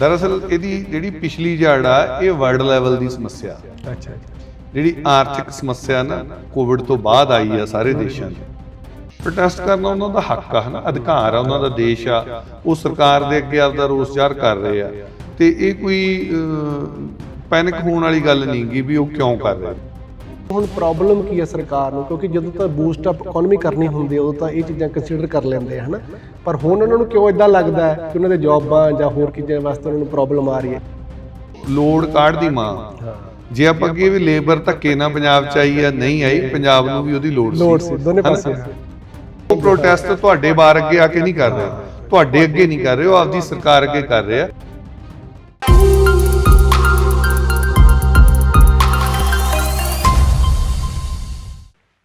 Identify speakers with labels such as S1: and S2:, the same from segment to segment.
S1: ਦਰਅਸਲ ਇਹਦੀ ਜਿਹੜੀ ਪਿਛਲੀ ਜੜ ਆ ਇਹ ਵਰਲਡ ਲੈਵਲ ਦੀ ਸਮੱਸਿਆ।
S2: ਅੱਛਾ।
S1: ਜਿਹੜੀ ਆਰਥਿਕ ਸਮੱਸਿਆ ਨਾ ਕੋਵਿਡ ਤੋਂ ਬਾਅਦ ਆਈ ਆ ਸਾਰੇ ਦੇਸ਼ਾਂ 'ਚ। ਪ੍ਰੋਟੈਸਟ ਕਰਨਾ ਉਹਨਾਂ ਦਾ ਹੱਕ ਆ ਹਨਾ? ਅਧਿਕਾਰ ਆ ਉਹਨਾਂ ਦਾ ਦੇਸ਼ ਆ। ਉਹ ਸਰਕਾਰ ਦੇ ਅੱਗੇ ਆਪਦਾ ਰੋਸ ਜ਼ਾਹਰ ਕਰ ਰਹੇ ਆ। ਤੇ ਇਹ ਕੋਈ ਪੈਨਿਕ ਹੋਣ ਵਾਲੀ ਗੱਲ ਨਹੀਂ ਗੀ ਵੀ ਉਹ ਕਿਉਂ ਕਰ ਰਹੇ।
S2: ਹੁਣ ਪ੍ਰੋਬਲਮ ਕੀ ਹੈ ਸਰਕਾਰ ਨੂੰ? ਕਿਉਂਕਿ ਜਦੋਂ ਤਾਂ ਬੂਸਟ ਅਪ ਇਕਨੋਮੀ ਕਰਨੀ ਹੁੰਦੀ ਉਦੋਂ ਤਾਂ ਇਹ ਚੀਜ਼ਾਂ ਕੰਸੀਡਰ ਕਰ ਲੈਂਦੇ ਹਨਾ? ਪਰ ਹੁਣ ਉਹਨਾਂ ਨੂੰ ਕਿਉਂ ਇਦਾਂ ਲੱਗਦਾ ਹੈ ਕਿ ਉਹਨਾਂ ਦੇ ਜੌਬਾਂ ਜਾਂ ਹੋਰ ਚੀਜ਼ਾਂ ਵਾਸਤੇ ਉਹਨਾਂ ਨੂੰ ਪ੍ਰੋਬਲਮ ਆ ਰਹੀ ਹੈ?
S1: ਲੋੜ ਕਾਢ ਦੀ ਮਾਂ? ਜੇ ਆਪਾਂ ਕਹੀਏ ਵੀ ਲੇਬਰ ਧੱਕੇ ਨਾਲ ਪੰਜਾਬ ਚ ਆਈ ਆ ਨਹੀਂ ਆਈ ਪੰਜਾਬ ਨੂੰ ਵੀ ਉਹਦੀ ਲੋੜ ਸੀ।
S2: ਲੋੜ ਸੀ ਦੋਨੇ? ਪਾਸੇ।
S1: ਉਹ ਪ੍ਰੋਟੈਸਟ ਤੁਹਾਡੇ ਬਾਰ ਅੱਗੇ ਆ ਕੇ ਨਹੀਂ ਕਰ ਰਹੇ। ਤੁਹਾਡੇ ਅੱਗੇ ਨਹੀਂ ਕਰ ਰਹੇ ਉਹ ਆਪਦੀ ਸਰਕਾਰ ਅੱਗੇ ਕਰ ਰਹੇ ਆ।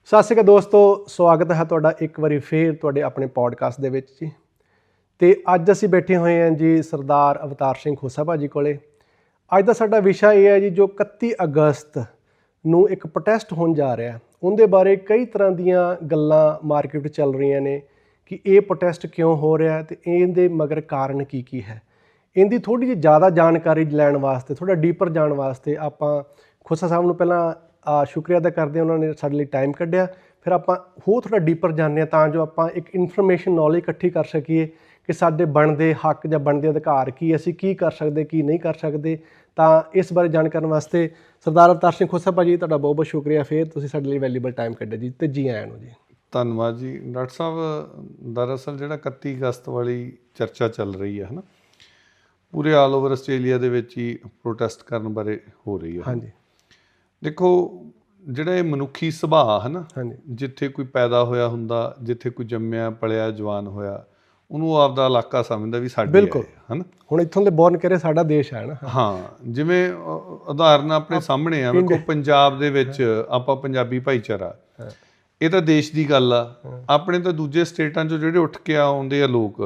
S2: ਸਤਿ ਸ਼੍ਰੀ ਅਕਾਲ ਦੋਸਤੋ, ਸਵਾਗਤ ਹੈ ਤੁਹਾਡਾ ਇੱਕ ਵਾਰੀ ਫੇਰ ਤੁਹਾਡੇ ਆਪਣੇ ਪੋਡਕਾਸਟ ਦੇ ਵਿੱਚ ਜੀ। ਤੇ ਅੱਜ ਅਸੀਂ ਬੈਠੇ ਹੋਏ ਹਾਂ ਜੀ ਸਰਦਾਰ ਅਵਤਾਰ ਸਿੰਘ ਖੋਸਾ ਭਾਜੀ ਕੋਲੇ। ਅੱਜ ਦਾ ਸਾਡਾ ਵਿਸ਼ਾ ਇਹ ਹੈ ਜੀ, ਜੋ 31 ਅਗਸਤ ਨੂੰ ਇੱਕ ਪ੍ਰੋਟੈਸਟ ਹੋਣ ਜਾ ਰਿਹਾ ਉਹਦੇ ਬਾਰੇ ਕਈ ਤਰ੍ਹਾਂ ਦੀਆਂ ਗੱਲਾਂ ਮਾਰਕੀਟ ਵਿੱਚ ਚੱਲ ਰਹੀਆਂ ਨੇ ਕਿ ਇਹ ਪ੍ਰੋਟੈਸਟ ਕਿਉਂ ਹੋ ਰਿਹਾ ਹੈ ਤੇ ਇਹਦੇ ਮਗਰ ਕਾਰਨ ਕੀ ਕੀ ਹੈ। ਇਹਦੀ ਥੋੜੀ ਜਿਹੀ ਜ਼ਿਆਦਾ ਜਾਣਕਾਰੀ ਲੈਣ ਵਾਸਤੇ ਥੋੜਾ ਡੀਪਰ ਜਾਣ ਵਾਸਤੇ ਆਪਾਂ ਖੋਸਾ ਸਾਹਿਬ ਨੂੰ ਪਹਿਲਾਂ ਸ਼ੁਕਰੀਆ ਅਦਾ ਕਰਦੇ ਉਹਨਾਂ ਨੇ ਸਾਡੇ ਲਈ ਟਾਈਮ ਕੱਢਿਆ। ਫਿਰ ਆਪਾਂ ਹੋਰ ਥੋੜਾ ਡੀਪਰ ਜਾਣਦੇ ਹਾਂ ਤਾਂ ਜੋ ਆਪਾਂ ਇੱਕ ਇਨਫੋਰਮੇਸ਼ਨ ਨੌਲੇਜ ਇਕੱਠੀ ਕਰ ਸਕੀਏ ਕਿ ਸਾਡੇ ਬਣਦੇ ਹੱਕ ਜਾਂ ਬਣਦੇ ਅਧਿਕਾਰ ਕੀ ਅਸੀਂ ਕੀ ਕਰ ਸਕਦੇ ਕੀ ਨਹੀਂ ਕਰ ਸਕਦੇ। ਤਾਂ ਇਸ ਬਾਰੇ ਜਾਣਕਾਰੀ ਵਾਸਤੇ ਸਰਦਾਰ ਅਵਤਾਰ ਸਿੰਘ ਖੋਸਾ ਭਾਜੀ ਤੁਹਾਡਾ ਬਹੁਤ ਬਹੁਤ ਸ਼ੁਕਰੀਆ। ਫਿਰ ਤੁਸੀਂ ਸਾਡੇ ਲਈ ਵੈਲਿਊਬਲ ਟਾਈਮ ਕੱਢਿਆ ਜੀ ਤੇ ਜੀ ਆਇਆਂ ਨੂੰ ਜੀ।
S1: ਧੰਨਵਾਦ ਜੀ। ਡਾਕਟਰ ਸਾਹਿਬ ਦਰਅਸਲ ਜਿਹੜਾ 31 ਅਗਸਤ ਵਾਲੀ ਚਰਚਾ ਚੱਲ ਰਹੀ ਹੈ ਹਨਾ? ਪੂਰੇ ਆਲ ਓਵਰ ਆਸਟ੍ਰੇਲੀਆ ਦੇ ਵਿੱਚ ਹੀ ਪ੍ਰੋਟੈਸਟ ਕਰਨ ਬਾਰੇ ਹੋ ਰਹੀ ਹੈ।
S2: ਹਾਂਜੀ।
S1: ਦੇਖੋ ਜਿਹੜਾ ਇਹ ਮਨੁੱਖੀ ਸੁਭਾਅ ਹੈ ਨਾ
S2: ਹਾਂਜੀ।
S1: ਜਿੱਥੇ ਕੋਈ ਪੈਦਾ ਹੋਇਆ ਹੁੰਦਾ ਜਿੱਥੇ ਕੋਈ ਜੰਮਿਆ ਪਲਿਆ ਜਵਾਨ ਹੋਇਆ ਉਹਨੂੰ ਉਹ ਆਪਦਾ ਇਲਾਕਾ ਸਮਝਦਾ ਵੀ ਸਾਡੇ
S2: ਬਿਲਕੁਲ।
S1: ਹੈ ਹਨਾ?
S2: ਹੁਣ ਇੱਥੋਂ ਦੇ ਬੋਰਨ ਕਰੇ ਸਾਡਾ ਦੇਸ਼ ਹੈ ਨਾ
S1: ਹਾਂ ਜਿਵੇਂ ਉਦਾਹਰਨ ਆਪਣੇ ਸਾਹਮਣੇ ਆ ਵੇਖੋ ਪੰਜਾਬ ਦੇ ਵਿੱਚ ਆਪਾਂ ਪੰਜਾਬੀ ਭਾਈਚਾਰਾ। ਇਹ ਤਾਂ ਦੇਸ਼ ਦੀ ਗੱਲ ਆ। ਆਪਣੇ ਤਾਂ ਦੂਜੇ ਸਟੇਟਾਂ 'ਚੋਂ ਜਿਹੜੇ ਉੱਠ ਕੇ ਆਉਂਦੇ ਆ ਲੋਕ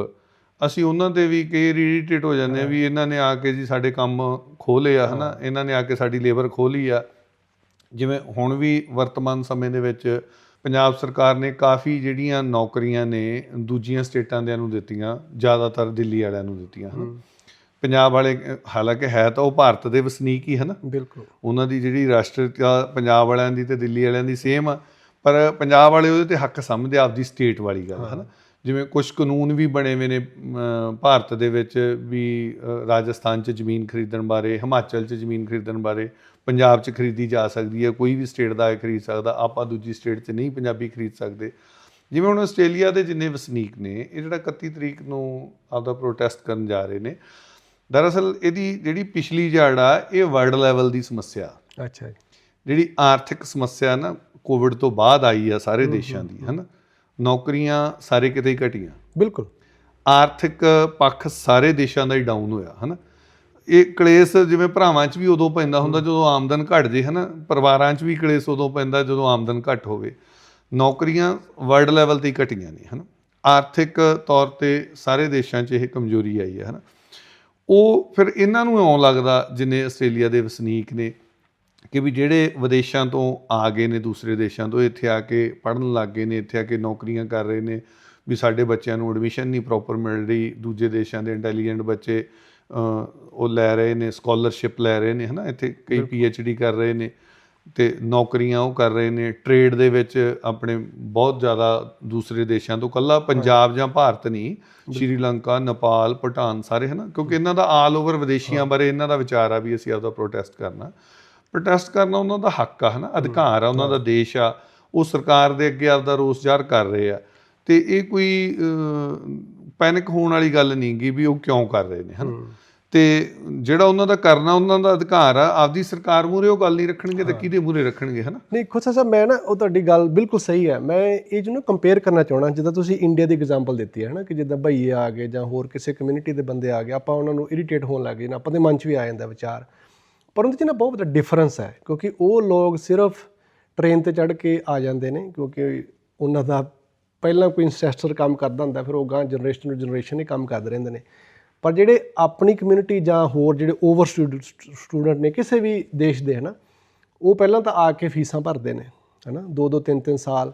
S1: ਅਸੀਂ ਉਹਨਾਂ ਤੇ ਵੀ ਕਈ ਇਰੀਟੇਟ ਹੋ ਜਾਂਦੇ ਆ ਵੀ ਇਹਨਾਂ ਨੇ ਆ ਕੇ ਜੀ ਸਾਡੇ ਕੰਮ ਖੋਲੇ ਆ ਹਨਾ? ਇਹਨਾਂ ਨੇ ਆ ਕੇ ਸਾਡੀ ਲੇਬਰ ਖੋਲੀ ਆ। ਜਿਵੇਂ ਹੁਣ ਵੀ ਵਰਤਮਾਨ ਸਮੇਂ ਦੇ ਵਿੱਚ ਪੰਜਾਬ ਸਰਕਾਰ ਨੇ ਕਾਫੀ ਜਿਹੜੀਆਂ ਨੌਕਰੀਆਂ ਨੇ ਦੂਜੀਆਂ ਸਟੇਟਾਂ ਦਿਆਂ ਨੂੰ ਦਿੱਤੀਆਂ ਜ਼ਿਆਦਾਤਰ ਦਿੱਲੀ ਵਾਲਿਆਂ ਨੂੰ ਦਿੱਤੀਆਂ ਹਨ? ਪੰਜਾਬ ਵਾਲੇ ਹਾਲਾਂਕਿ ਹੈ ਤਾਂ ਉਹ ਭਾਰਤ ਦੇ ਵਸਨੀਕ ਹੀ ਹਨ?
S2: ਬਿਲਕੁਲ।
S1: ਉਹਨਾਂ ਦੀ ਜਿਹੜੀ ਰਾਸ਼ਟਰੀਅਤਾ ਪੰਜਾਬ ਵਾਲਿਆਂ ਦੀ ਤੇ ਦਿੱਲੀ ਵਾਲਿਆਂ ਦੀ ਸੇਮ ਆ ਪਰ ਪੰਜਾਬ ਵਾਲੇ ਉਹਦੇ ਤੇ ਹੱਕ ਸਮਝਦੇ ਆਪਦੀ ਸਟੇਟ ਵਾਲੀ ਗੱਲ ਹਨਾ? ਜਿਵੇਂ ਕੁਝ ਕਾਨੂੰਨ ਵੀ ਬਣੇ ਹੋਏ ਨੇ ਭਾਰਤ ਦੇ ਵਿੱਚ ਵੀ ਰਾਜਸਥਾਨ 'ਚ ਜ਼ਮੀਨ ਖਰੀਦਣ ਬਾਰੇ ਹਿਮਾਚਲ 'ਚ ਜ਼ਮੀਨ ਖਰੀਦਣ ਬਾਰੇ ਪੰਜਾਬ 'ਚ ਖਰੀਦੀ ਜਾ ਸਕਦੀ ਹੈ ਕੋਈ ਵੀ ਸਟੇਟ ਦਾ ਖਰੀਦ ਸਕਦਾ ਆਪਾਂ ਦੂਜੀ ਸਟੇਟ 'ਚ ਨਹੀਂ ਪੰਜਾਬੀ ਖਰੀਦ ਸਕਦੇ। ਜਿਵੇਂ ਹੁਣ ਆਸਟ੍ਰੇਲੀਆ ਦੇ ਜਿੰਨੇ ਵਸਨੀਕ ਨੇ ਇਹ ਜਿਹੜਾ 31 ਤਰੀਕ ਨੂੰ ਆਪਦਾ ਪ੍ਰੋਟੈਸਟ ਕਰਨ ਜਾ ਰਹੇ ਨੇ ਦਰਅਸਲ ਇਹਦੀ ਜਿਹੜੀ ਪਿਛਲੀ ਜੜ ਆ ਇਹ ਵਰਲਡ ਲੈਵਲ ਦੀ ਸਮੱਸਿਆ।
S2: ਅੱਛਾ ਜੀ।
S1: ਜਿਹੜੀ ਆਰਥਿਕ ਸਮੱਸਿਆ ਨਾ ਕੋਵਿਡ ਤੋਂ ਬਾਅਦ ਆਈ ਆ ਸਾਰੇ ਦੇਸ਼ਾਂ ਦੀ ਹਨਾ? ਨੌਕਰੀਆਂ ਸਾਰੇ ਕਿਤੇ ਹੀ ਘਟੀਆਂ।
S2: ਬਿਲਕੁਲ।
S1: ਆਰਥਿਕ ਪੱਖ ਸਾਰੇ ਦੇਸ਼ਾਂ ਦਾ ਹੀ ਡਾਊਨ ਹੋਇਆ ਹਨਾ? ਇਹ ਕਲੇਸ਼ ਜਿਵੇਂ ਭਰਾਵਾਂ 'ਚ ਵੀ ਉਦੋਂ ਪੈਂਦਾ ਹੁੰਦਾ ਜਦੋਂ ਆਮਦਨ ਘਟ ਜੇ ਹਨਾ? ਪਰਿਵਾਰਾਂ 'ਚ ਵੀ ਕਲੇਸ਼ ਉਦੋਂ ਪੈਂਦਾ ਜਦੋਂ ਆਮਦਨ ਘਟ ਹੋਵੇ। ਨੌਕਰੀਆਂ ਵਰਲਡ ਲੈਵਲ ਤੇ ਘਟੀਆਂ ਨੇ ਹਨਾ? ਆਰਥਿਕ ਤੌਰ ਤੇ ਸਾਰੇ ਦੇਸ਼ਾਂ 'ਚ ਇਹ ਕਮਜ਼ੋਰੀ ਆਈ ਹੈ ਹਨਾ? ਉਹ ਫਿਰ ਇਹਨਾਂ ਨੂੰ ਇਉਂ ਲੱਗਦਾ ਜਿਨੇ ਆਸਟ੍ਰੇਲੀਆ ਦੇ ਵਸਨੀਕ ਨੇ ਕਿ ਵੀ ਜਿਹੜੇ ਵਿਦੇਸ਼ਾਂ ਤੋਂ ਆ ਗਏ ਨੇ ਦੂਸਰੇ ਦੇਸ਼ਾਂ ਤੋਂ ਇੱਥੇ ਆ ਕੇ ਪੜਨ ਲੱਗ ਗਏ ਨੇ ਇੱਥੇ ਆ ਕੇ ਨੌਕਰੀਆਂ ਕਰ ਰਹੇ ਨੇ ਵੀ ਸਾਡੇ ਬੱਚਿਆਂ ਨੂੰ ਐਡਮਿਸ਼ਨ ਨਹੀਂ ਪ੍ਰੋਪਰ ਮਿਲ ਰਹੀ ਦੂਜੇ ਦੇਸ਼ਾਂ ਦੇ ਇੰਟੈਲੀਜੈਂਟ ਬੱਚੇ ਉਹ ਲੈ ਰਹੇ ਨੇ ਸਕਾਲਰਸ਼ਿਪ ਲੈ ਰਹੇ ਨੇ ਹਨਾ? ਇੱਥੇ ਕਈ ਡੀ ਕਰ ਰਹੇ ਨੇ ਤੇ ਨੌਕਰੀਆਂ ਉਹ ਕਰ ਰਹੇ ਨੇ। ਟ੍ਰੇਡ ਦੇ ਵਿੱਚ ਆਪਣੇ ਬਹੁਤ ਜ਼ਿਆਦਾ ਦੂਸਰੇ ਦੇਸ਼ਾਂ ਤੋਂ ਕੱਲਾ ਪੰਜਾਬ ਜਾਂ ਭਾਰਤ ਨਹੀਂ ਸ਼੍ਰੀਲੰਕਾ ਨੇਪਾਲ ਭੂਟਾਨ ਸਾਰੇ ਹਨਾ? ਕਿਉਂਕਿ ਇਹਨਾਂ ਦਾ ਆਲ ਓਵਰ ਵਿਦੇਸ਼ੀਆਂ ਬਾਰੇ ਇਹਨਾਂ ਦਾ ਵਿਚਾਰ ਆ ਵੀ ਅਸੀਂ ਆਪਦਾ ਪ੍ਰੋਟੈਸਟ ਕਰਨਾ। ਪ੍ਰੋਟੈਸਟ ਕਰਨਾ ਉਹਨਾਂ ਦਾ ਹੱਕ ਆ ਹਨਾ? ਅਧਿਕਾਰ ਆ ਉਹਨਾਂ ਦਾ ਦੇਸ਼ ਆ। ਉਹ ਸਰਕਾਰ ਦੇ ਅੱਗੇ ਆਪਦਾ ਰੋਸ ਜ਼ਾਹਰ ਕਰ ਰਹੇ ਆ। ਤੇ ਇਹ ਕੋਈ ਪੈਨਿਕ ਹੋਣ ਵਾਲੀ ਗੱਲ ਨਹੀਂ ਗੀ ਵੀ ਉਹ ਕਿਉਂ ਕਰ ਰਹੇ ਨੇ ਹਨਾ? ਤੇ ਜਿਹੜਾ ਉਹਨਾਂ ਦਾ ਕਰਨਾ ਉਹਨਾਂ ਦਾ ਅਧਿਕਾਰ ਆ ਆਪਦੀ ਸਰਕਾਰ ਮੂਰੇ ਉਹ ਗੱਲ ਨਹੀਂ ਰੱਖਣਗੇ ਤਾਂ ਕਿਹਦੇ ਮੂਰੇ ਰੱਖਣਗੇ ਹਨਾ?
S2: ਨਹੀਂ ਖੋਸਾ ਸਾਹਿਬ ਮੈਂ ਨਾ ਉਹ ਤੁਹਾਡੀ ਗੱਲ ਬਿਲਕੁਲ ਸਹੀ ਹੈ। ਮੈਂ ਇਹ ਜਿਹਨੂੰ ਕੰਪੇਅਰ ਕਰਨਾ ਚਾਹਣਾ ਜਿੱਦਾਂ ਤੁਸੀਂ ਇੰਡੀਆ ਦੀ ਐਗਜ਼ਾਮਪਲ ਦਿੱਤੀ ਹੈ ਨਾ ਕਿ ਜਿੱਦਾਂ ਭਈਏ ਆ ਗਏ ਜਾਂ ਹੋਰ ਕਿਸੇ ਕਮਿਊਨਿਟੀ ਦੇ ਬੰਦੇ ਆ ਗਏ ਆਪਾਂ ਉਹਨਾਂ ਨੂੰ ਇਰੀਟੇਟ ਹੋਣ ਲੱਗ ਗਏ ਨਾ ਆਪਾਂ ਦੇ ਮਨ 'ਚ ਵੀ ਆ ਜਾਂਦਾ ਵਿਚਾਰ। ਪਰ ਉਹਦੇ 'ਚ ਨਾ ਬਹੁਤ ਵੱਡਾ ਡਿਫਰੈਂਸ ਹੈ ਕਿਉਂਕਿ ਉਹ ਲੋਕ ਸਿਰਫ ਟ੍ਰੇਨ ਤੇ ਚੜ੍ਹ ਕੇ ਆ ਜਾਂਦੇ ਨੇ ਕਿਉਂਕਿ ਉਹਨਾਂ ਦਾ ਪਹਿਲਾਂ ਕੋਈ ਇਨਸੈਸਟਰ ਕੰਮ ਕਰਦਾ ਹੁੰਦਾ, ਫਿਰ ਉਹ ਗਾਂ ਜਨਰੇਸ਼ਨ ਟੂ ਜਨਰੇਸ਼ਨ ਹੀ ਕੰਮ ਕਰਦੇ ਰਹਿੰਦੇ ਨੇ। ਪਰ ਜਿਹੜੇ ਆਪਣੀ ਕਮਿਊਨਿਟੀ ਜਾਂ ਹੋਰ ਜਿਹੜੇ ਓਵਰ ਸਟੂਡੈਂਟ ਨੇ ਕਿਸੇ ਵੀ ਦੇਸ਼ ਦੇ, ਹਨਾ, ਉਹ ਪਹਿਲਾਂ ਤਾਂ ਆ ਕੇ ਫੀਸਾਂ ਭਰਦੇ ਨੇ, ਹਨਾ, ਦੋ ਦੋ, ਤਿੰਨ ਤਿੰਨ ਸਾਲ।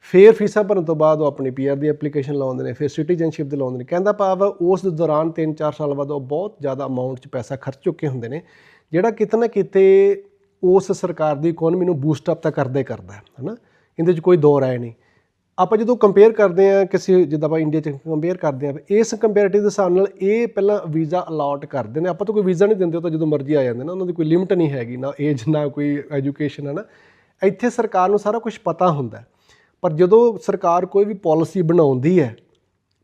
S2: ਫਿਰ ਫੀਸਾਂ ਭਰਨ ਤੋਂ ਬਾਅਦ ਉਹ ਆਪਣੀ ਪੀਆਰ ਦੀ ਐਪਲੀਕੇਸ਼ਨ ਲਾਉਂਦੇ ਨੇ, ਫਿਰ ਸਿਟੀਜ਼ਨਸ਼ਿਪ ਦੇ ਲਾਉਂਦੇ ਨੇ। ਕਹਿੰਦਾ ਭਾਵ ਉਸ ਦੌਰਾਨ 3-4 ਸਾਲ ਬਾਅਦ ਉਹ ਬਹੁਤ ਜ਼ਿਆਦਾ ਅਮਾਉਂਟ 'ਚ ਪੈਸਾ ਖਰਚ ਚੁੱਕੇ ਹੁੰਦੇ ਨੇ, ਜਿਹੜਾ ਕਿਤੇ ਨਾ ਕਿਤੇ ਉਸ ਸਰਕਾਰ ਦੀ ਇਕਨੋਮੀ ਨੂੰ ਬੂਸਟ ਅਪ ਤਾਂ ਕਰਦਾ ਹੀ ਕਰਦਾ ਹੈ ਹਨਾ। ਇਹਦੇ 'ਚ ਕੋਈ ਦੋ ਰਾਏ ਨਹੀਂ। ਆਪਾਂ ਜਦੋਂ ਕੰਪੇਅਰ ਕਰਦੇ ਆ ਕਿਸੇ, ਜਿੱਦਾਂ ਆਪਾਂ ਇੰਡੀਆ 'ਚ ਕੰਪੇਅਰ ਕਰਦੇ ਆ ਇਸ ਕੰਪੈਰੀਟਿਵ ਦੇ ਹਿਸਾਬ ਨਾਲ ਇਹ ਪਹਿਲਾਂ ਵੀਜ਼ਾ ਅਲਾਟ ਕਰਦੇ ਨੇ। ਆਪਾਂ ਤਾਂ ਕੋਈ ਵੀਜ਼ਾ ਨਹੀਂ ਦਿੰਦੇ, ਉਹ ਤਾਂ ਜਦੋਂ ਮਰਜ਼ੀ ਆ ਜਾਂਦੇ ਨਾ। ਉਹਨਾਂ ਦੀ ਕੋਈ ਲਿਮਟ ਨਹੀਂ ਹੈਗੀ, ਨਾ ਏਜ ਨਾ ਕੋਈ ਐਜੂਕੇਸ਼ਨ ਹੈ ਨਾ। ਇੱਥੇ ਸਰਕਾਰ ਨੂੰ ਸਾਰਾ ਕੁਝ ਪਤਾ ਹੁੰਦਾ ਪਰ ਜਦੋਂ ਸਰਕਾਰ ਕੋਈ ਵੀ ਪਾਲਿਸੀ ਬਣਾਉਂਦੀ ਹੈ,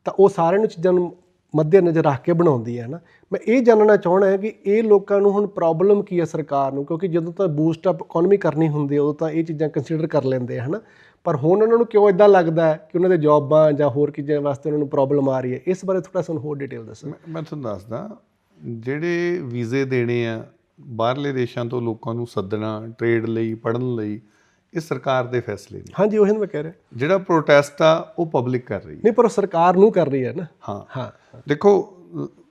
S2: ਤਾਂ ਉਹ ਸਾਰਿਆਂ ਨੂੰ ਚੀਜ਼ਾਂ ਨੂੰ ਮੱਦੇ ਨਜ਼ਰ ਰੱਖ ਕੇ ਬਣਾਉਂਦੀ ਹੈ ਨਾ। ਮੈਂ ਇਹ ਜਾਣਨਾ ਚਾਹਣਾ ਹੈ ਕਿ ਇਹ ਲੋਕਾਂ ਨੂੰ ਹੁਣ ਪ੍ਰੋਬਲਮ ਕੀ ਹੈ ਸਰਕਾਰ ਨੂੰ? ਕਿਉਂਕਿ ਜਦੋਂ ਤਾਂ ਬੂਸਟ ਅਪ ਇਕਨੋਮੀ ਕਰਨੀ ਹੁੰਦੀ ਹੈ, ਉਦੋਂ ਤਾਂ ਇਹ ਚੀਜ਼ਾਂ ਕੰਸੀਡਰ ਕਰ ਲੈਂਦੇ ਆ ਹਨਾ ਪਰ ਹੁਣ ਉਹਨਾਂ ਨੂੰ ਕਿਉਂ ਇਦਾਂ ਲੱਗਦਾ ਹੈ ਕਿ ਉਹਨਾਂ ਦੇ ਜੌਬਾਂ ਜਾਂ ਹੋਰ ਚੀਜ਼ਾਂ ਵਾਸਤੇ ਉਹਨਾਂ ਨੂੰ ਪ੍ਰੋਬਲਮ ਆ ਰਹੀ ਹੈ? ਇਸ ਬਾਰੇ ਥੋੜਾ ਸਾਨੂੰ ਹੋਰ ਡਿਟੇਲ ਦੱਸੋ।
S1: ਮੈਂ ਤੁਹਾਨੂੰ ਦੱਸਦਾ ਜਿਹੜੇ ਵੀਜ਼ੇ ਦੇਣੇ ਆ ਬਾਹਰਲੇ ਦੇਸ਼ਾਂ ਤੋਂ ਲੋਕਾਂ ਨੂੰ ਸੱਦਣਾ ਟ੍ਰੇਡ ਲਈ ਪੜਨ ਲਈ ਇਹ ਸਰਕਾਰ ਦੇ ਫੈਸਲੇ ਨੇ।
S2: ਹਾਂਜੀ ਉਹੀ ਮੈਂ ਕਹਿ ਰਿਹਾ।
S1: ਜਿਹੜਾ ਪ੍ਰੋਟੈਸਟ ਆ ਉਹ ਪਬਲਿਕ ਕਰ ਰਹੀ ਹੈ।
S2: ਨਹੀਂ ਪਰ ਉਹ ਸਰਕਾਰ ਨੂੰ ਕਰ ਰਹੀ ਹੈ ਨਾ।
S1: ਹਾਂ।
S2: ਹਾਂ।
S1: ਦੇਖੋ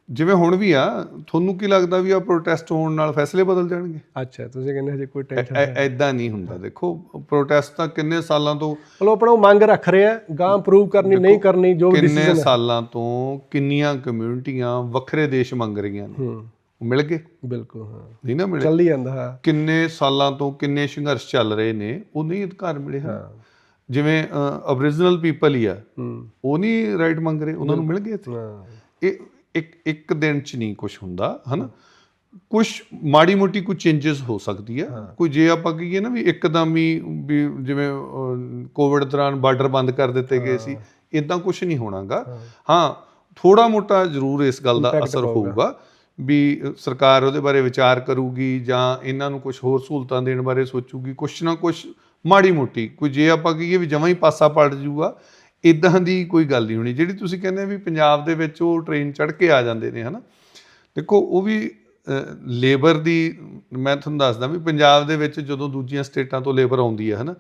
S1: ਜਿਵੇਂ ਹੁਣ ਵੀ ਆ ਤੁਹਾਨੂੰ ਕੀ ਲੱਗਦਾ ਵੀ ਆ ਪ੍ਰੋਟੈਸਟ ਹੋਣ ਨਾਲ ਫੈਸਲੇ ਬਦਲ ਜਾਣਗੇ?
S2: ਅੱਛਾ ਤੁਸੀਂ ਕਹਿੰਦੇ ਹਜੇ ਕੋਈ ਟੈਨਸ਼ਨ
S1: ਐਦਾਂ ਨਹੀਂ। ਹੁੰਦਾ। ਦੇਖੋ ਪ੍ਰੋਟੈਸਟ ਤਾਂ ਕਿੰਨੇ ਸਾਲਾਂ ਤੋਂ
S2: ਚਲੋ ਆਪਣਾ ਉਹ ਮੰਗ ਰੱਖ ਰਹੇ ਆ ਗਾਂ ਪ੍ਰੂਵ ਕਰਨੀ ਨਹੀਂ ਕਰਨੀ ਜੋ ਵੀ
S1: ਕਿੰਨੇ ਸਾਲਾਂ ਤੋਂ ਕਿੰਨੀਆਂ ਕਮਿਊਨਿਟੀਆਂ ਵੱਖਰੇ ਦੇਸ਼ ਮੰਗ ਰਹੀਆਂ ਨੇ।
S2: ਹੂੰ।
S1: ਮਿਲ ਗਏ?
S2: ਬਿਲਕੁਲ ਹਾਂ।
S1: ਨਹੀਂ ਨਾ ਮਿਲੇ?
S2: ਚੱਲ ਹੀ ਜਾਂਦਾ ਹਾਂ।
S1: ਕਿੰਨੇ ਸਾਲਾਂ ਤੋਂ ਕਿੰਨੇ ਸੰਘਰਸ਼ ਚੱਲ ਰਹੇ ਨੇ ਉਹ ਨਹੀਂ ਅਧਿਕਾਰ ਮਿਲੇ ਹਨ। ਜਿਵੇਂ ਅਬਰੀਜਨਲ ਪੀਪਲ ਹੀ ਆ
S2: ਹੂੰ।
S1: ਉਹ ਨਹੀਂ ਰਾਈਟ ਮੰਗ ਰਹੇ ਉਹਨਾਂ ਨੂੰ ਮਿਲ ਗਏ ਇੱਥੇ?
S2: ਹਾਂ।
S1: ਇਹ ਇੱਕ ਇੱਕ ਦਿਨ ਚ ਨਹੀਂ ਕੁਝ ਹੁੰਦਾ ਹਨਾ? ਕੁਝ ਮਾੜੀ ਮੋਟੀ ਕੁਝ ਚੇਂजेस ਹੋ ਸਕਦੀ ਹੈ। ਕੋਈ ਜੇ ਆਪਾਂ ਕਹੀਏ ਨਾ ਵੀ ਇੱਕਦਮ ਹੀ ਵੀ ਜਿਵੇਂ ਕੋਵਿਡ ਦੌਰਾਨ ਬਾਰਡਰ ਬੰਦ ਕਰ ਦਿੱਤੇ ਗਏ ਸੀ ਇਦਾਂ ਕੁਝ ਨਹੀਂ ਹੋਣਾਗਾ। ਹਾਂ। ਥੋੜਾ ਮੋਟਾ ਜ਼ਰੂਰ ਇਸ ਗੱਲ ਦਾ ਅਸਰ ਹੋਊਗਾ ਵੀ ਸਰਕਾਰ ਉਹਦੇ ਬਾਰੇ ਵਿਚਾਰ ਕਰੂਗੀ ਜਾਂ ਇਹਨਾਂ ਨੂੰ ਕੁਝ ਹੋਰ ਸਹੂਲਤਾਂ ਦੇਣ ਬਾਰੇ ਸੋਚੂਗੀ ਕੁਛ ਨਾ ਕੁਛ ਮਾੜੀ ਮੋਟੀ। ਕੋਈ ਜੇ ਆਪਾਂ ਕਹੀਏ ਵੀ ਜਮਾਂ ਹੀ ਪਾਸਾ ਪਲਟ ਜੂਗਾ ਇਦਾਂ ਦੀ ਕੋਈ ਗੱਲ ਨਹੀਂ ਹੋਣੀ। ਜਿਹੜੀ ਤੁਸੀਂ ਕਹਿੰਦੇ ਵੀ ਪੰਜਾਬ ਦੇ ਵਿੱਚ ਉਹ ਟ੍ਰੇਨ ਚੜ ਕੇ ਆ ਜਾਂਦੇ ਨੇ ਹਨਾ? ਦੇਖੋ ਉਹ ਵੀ ਲੇਬਰ ਦੀ ਮੈਂ ਤੁਹਾਨੂੰ ਦੱਸਦਾ ਵੀ ਪੰਜਾਬ ਦੇ ਵਿੱਚ ਜਦੋਂ ਦੂਜੀਆਂ ਸਟੇਟਾਂ ਤੋਂ ਲੇਬਰ ਆਉਂਦੀ ਹੈ ਹਨਾ?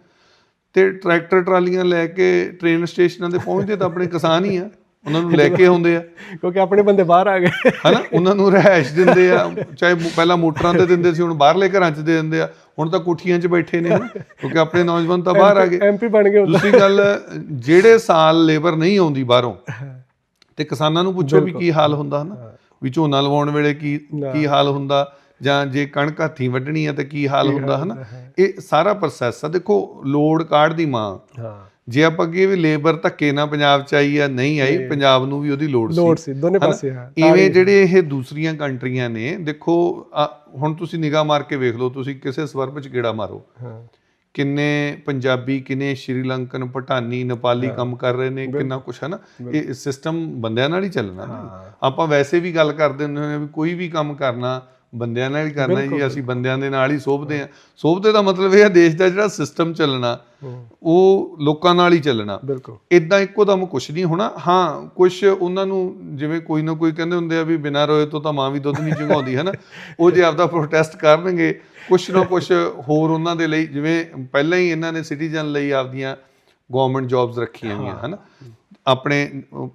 S1: ਤੇ ਟਰੈਕਟਰ ਟਰਾਲੀਆਂ ਲੈ ਕੇ ਟ੍ਰੇਨ ਸਟੇਸ਼ਨਾਂ ਤੇ ਪਹੁੰਚਦੇ ਤਾਂ ਆਪਣੇ ਕਿਸਾਨ ਹੀ ਆ। ਉਹਨਾਂ ਨੂੰ ਲੈ ਕੇ ਆਉਂਦੇ ਆ।
S2: ਕਿਉਂਕਿ ਆਪਣੇ ਬੰਦੇ ਬਾਹਰ ਆ ਗਏ।
S1: ਹਨਾ? ਉਹਨਾਂ ਨੂੰ ਰਹਿائش ਦਿੰਦੇ ਆ। ਚਾਹੇ ਪਹਿਲਾਂ ਮੋਟਰਾਂ ਤੇ ਦਿੰਦੇ ਸੀ ਹੁਣ ਬਾਹਰਲੇ ਘਰਾਂ 'ਚ ਦੇ ਦਿੰਦੇ ਆ। ਹੁਣ ਤਾਂ ਕੋਠੀਆਂ 'ਚ ਬੈਠੇ ਨੇ ਕਿਉਂਕਿ ਆਪਣੇ ਨੌਜਵਾਨ ਤਾਂ ਬਾਹਰ ਆ ਗਏ।
S2: ਐਮਪੀ ਬਣ ਗਏ
S1: ਦੂਸਰੀ ਗੱਲ ਜਿਹੜੇ ਸਾਲ ਲੇਬਰ ਨਹੀਂ ਆਉਂਦੀ ਬਾਹਰੋਂ ਤੇ ਕਿਸਾਨਾਂ ਨੂੰ ਪੁੱਛੋ ਵੀ ਕੀ ਹਾਲ ਹੁੰਦਾ ਹਨਾ? ਵੀ ਝੋਨਾ ਲਵਾਉਣ ਵੇਲੇ ਕੀ ਕੀ ਹਾਲ ਹੁੰਦਾ ਜਾਂ ਜੇ ਕਣਕ ਹੱਥੀਂ ਵੱਢਣੀ ਆ ਤਾਂ ਕੀ ਹਾਲ ਹੁੰਦਾ ਹਨਾ? ਇਹ ਸਾਰਾ ਪ੍ਰੋਸੈਸ ਆ। ਦੇਖੋ ਲੋਡ ਕਾਰਡ ਦੀ ਮਾਂ।
S2: ਹਾਂ।
S1: ਜੇ ਆਪਾਂ ਕਹੀਏ ਵੀ ਲੇਬਰ ਧੱਕੇ ਨਾਲ ਪੰਜਾਬ ਚ ਆਈ ਆ ਨਹੀਂ ਆਈ ਪੰਜਾਬ ਨੂੰ ਵੀ ਉਹਦੀ ਲੋੜ ਸੀ।
S2: ਲੋੜ ਸੀ ਦੋਨੇ ਪਾਸੇ ਹਾਂ
S1: ਇਵੇਂ ਜਿਹੜੇ ਇਹ ਦੂਸਰੀਆਂ ਕੰਟਰੀਆਂ ਨੇ ਦੇਖੋ ਹੁਣ ਤੁਸੀਂ ਨਿਗਾਹ ਮਾਰ ਕੇ ਵੇਖ ਲਓ ਤੁਸੀਂ ਕਿਸੇ ਸਵਰਪ ਚ ਗੇੜਾ ਮਾਰੋ।
S2: ਹਾਂ।
S1: ਕਿੰਨੇ ਪੰਜਾਬੀ ਕਿੰਨੇ ਸ਼੍ਰੀਲੰਕਨ ਪਠਾਨੀ ਨੇਪਾਲੀ ਕੰਮ ਕਰ ਰਹੇ ਨੇ ਕਿੰਨਾ ਕੁਛ ਹੈ ਨਾ ਇਹ ਸਿਸਟਮ ਬੰਦਿਆਂ ਨਾਲ ਹੀ ਚੱਲਣਾ। ਆਪਾਂ ਵੈਸੇ ਵੀ ਗੱਲ ਕਰਦੇ ਹੁੰਦੇ ਹਾਂ ਵੀ ਕੋਈ ਵੀ ਕੰਮ ਕਰਨਾ ਬੰਦਿਆਂ ਨਾਲ ਹੀ ਕਰਨਾ ਜੀ ਅਸੀਂ ਬੰਦਿਆਂ ਦੇ ਨਾਲ ਹੀ ਸੋਭਦੇ ਆ ਸੋਭਦੇ ਦਾ ਮਤਲਬ ਇਹ ਹੈ ਦੇਸ਼ ਦਾ ਜਿਹੜਾ ਸਿਸਟਮ ਚੱਲਣਾ ਉਹ ਲੋਕਾਂ ਨਾਲ ਹੀ ਚੱਲਣਾ।
S2: ਬਿਲਕੁਲ।
S1: ਇਦਾਂ ਇੱਕੋ ਦਮ ਕੁਝ ਨਹੀਂ ਹੋਣਾ। ਹਾਂ ਕੁਝ ਉਹਨਾਂ ਨੂੰ ਜਿਵੇਂ ਕੋਈ ਨਾ ਕੋਈ ਕਹਿੰਦੇ ਹੁੰਦੇ ਆ ਵੀ ਬਿਨਾਂ ਰੋਏ ਤੋਂ ਤਾਂ ਮਾਂ ਵੀ ਦੁੱਧ ਨਹੀਂ ਚੁੰਘਾਉਂਦੀ ਹੈ ਨਾ ਉਹ ਜੇ ਆਪਦਾ ਪ੍ਰੋਟੈਸਟ ਕਰਨਗੇ ਕੁਝ ਨਾ ਕੁਝ ਹੋਰ ਉਹਨਾਂ ਦੇ ਲਈ ਜਿਵੇਂ ਪਹਿਲਾਂ ਹੀ ਇਹਨਾਂ ਨੇ ਸਿਟੀਜ਼ਨ ਲਈ ਆਪਦੀਆਂ ਗਵਰਨਮੈਂਟ ਜੌਬਸ ਰੱਖੀਆਂ ਹੋਈਆਂ ਹਨ? ਆਪਣੇ